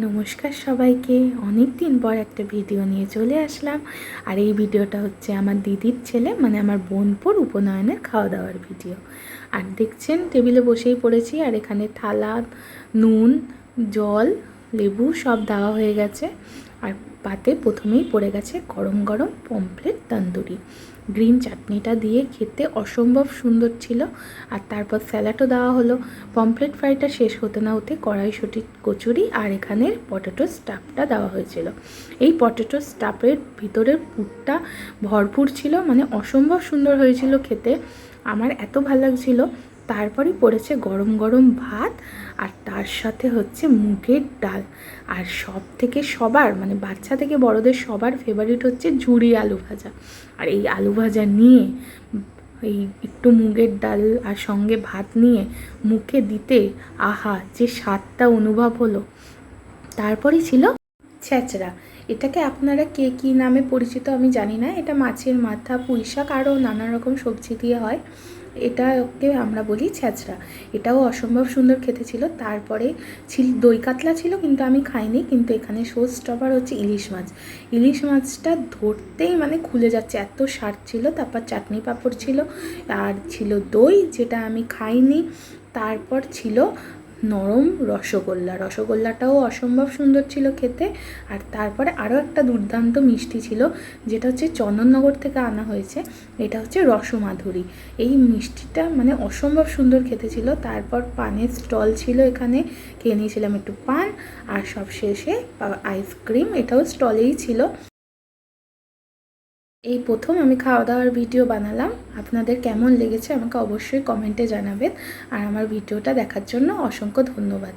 নমস্কার সবাইকে। অনেক দিন পর একটা ভিডিও নিয়ে চলে আসলাম। আর এই ভিডিওটা হচ্ছে আমার দিদির ছেলে মানে আমার বোনপুর উপনয়নের খাওয়া দাওয়ার ভিডিও। আর দেখছেন, টেবিলে বসেই পড়েছি, আর এখানে থালা, নুন, জল, লেবু সব দেওয়া হয়ে গেছে। আর পাতে প্রথমেই পড়ে গেছে গরম গরম পমফ্লেট তন্দুরি। গ্রিন চাটনিটা দিয়ে খেতে অসম্ভব সুন্দর ছিল। আর তারপর স্যালাডও দেওয়া হলো। পমফ্লেট ফ্রাইটা শেষ হতে না হতে কড়াইশুটি, কচুরি আর এখানের পটেটো স্টাফটা দেওয়া হয়েছিল। এই পটেটো স্টাফের ভিতরের পুরটা ভরপুর ছিল মানে অসম্ভব সুন্দর হয়েছিল খেতে। আমার এত ভালো লাগছিল তারপরে পড়েছে গরম গরম ভাত আর তার সাথে হচ্ছে মুগের ডাল। আর সব থেকে সবার মানে বাচ্চা থেকে বড়দের সবার ফেভারিট হচ্ছে ঝুড়ি আলু ভাজা। আর এই আলু ভাজা নিয়ে, এই একটু মুগের ডাল আর সঙ্গে ভাত নিয়ে মুখে দিতে, আহা, যে স্বাদটা অনুভব হলো। তারপরেই ছিল ছ্যাঁচড়া এটাকে আপনারা কে কী নামে পরিচিত আমি জানি না। এটা মাছের মাথা, পুঁই শাক আরও নানা রকম সবজি দিয়ে হয়। এটাকে আমরা বলি ছ্যাঁচড়া এটাও অসম্ভব সুন্দর খেতে ছিল। তারপরে ছিল, দই কাতলা ছিল কিন্তু আমি খাইনি। কিন্তু এখানে সোজ স্টপার হচ্ছে ইলিশ মাছ। ইলিশ মাছটা ধরতেই মানে খুলে যাচ্ছে। এত স্বাদ ছিল, তারপর চাটনি পাঁপড় ছিল, আর ছিল দই যেটা আমি খাইনি। তারপর ছিল নরম রসগোল্লা। রসগোল্লাটাও অসম্ভব সুন্দর ছিল খেতে। আর তারপরে আরও একটা দুর্দান্ত মিষ্টি ছিল, যেটা হচ্ছে চন্দননগর থেকে আনা হয়েছে। এটা হচ্ছে রসমাধুরী। এই মিষ্টিটা মানে অসম্ভব সুন্দর খেতে ছিল। তারপর পানের স্টল ছিল এখানে, খেয়ে নিয়েছিলাম একটু পান। আর সব শেষে আইসক্রিম এটাও স্টলেই ছিল। এই প্রথম আমি খাওয়া দাওয়ার ভিডিও বানালাম। আপনাদের কেমন লেগেছে আমাকে অবশ্যই কমেন্টে জানাবেন। আর আমার ভিডিওটা দেখার জন্য অসংখ্য ধন্যবাদ।